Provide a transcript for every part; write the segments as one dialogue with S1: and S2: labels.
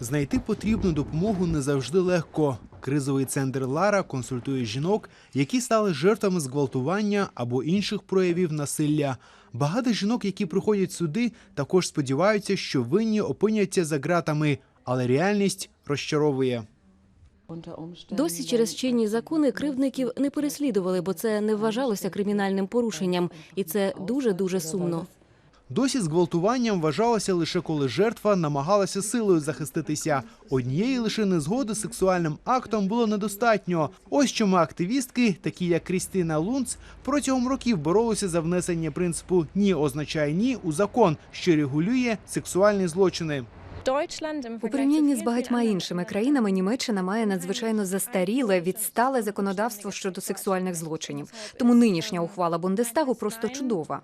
S1: Знайти потрібну допомогу не завжди легко. Кризовий центр Лара консультує жінок, які стали жертвами зґвалтування або інших проявів насилля. Багато жінок, які приходять сюди, також сподіваються, що винні опиняться за ґратами, але реальність розчаровує.
S2: Досі через чинні закони кривдників не переслідували, бо це не вважалося кримінальним порушенням, і це дуже дуже сумно.
S1: Досі зґвалтуванням вважалося лише коли жертва намагалася силою захиститися. Однієї лише незгоди сексуальним актом було недостатньо. Ось чому активістки, такі як Крістина Лунц, протягом років боролися за внесення принципу ні означає ні у закон, що регулює сексуальні злочини.
S2: У порівнянні з багатьма іншими країнами Німеччина має надзвичайно застаріле, відстале законодавство щодо сексуальних злочинів. Тому нинішня ухвала Бундестагу просто чудова.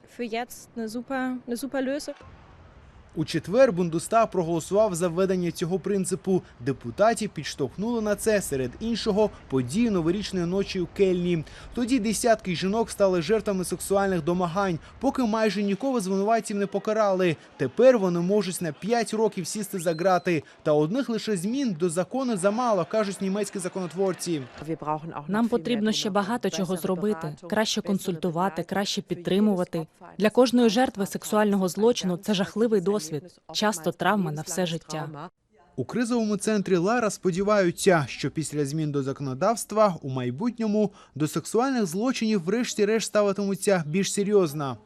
S1: У четвер Бундестаг проголосував за введення цього принципу. Депутатів підштовхнули на це серед іншого події новорічної ночі у Кельні. Тоді десятки жінок стали жертвами сексуальних домагань, поки майже нікого звинуватців не покарали. Тепер вони можуть на 5 років сісти за ґрати. Та одних лише змін до закону замало, кажуть німецькі законотворці.
S3: Нам потрібно ще багато чого зробити, краще консультувати, краще підтримувати. Для кожної жертви сексуального злочину це жахливий досвід, часто травма на все життя.
S1: У кризовому центрі Лара сподіваються, що після змін до законодавства у майбутньому до сексуальних злочинів врешті-решт ставитимуться більш серйозно.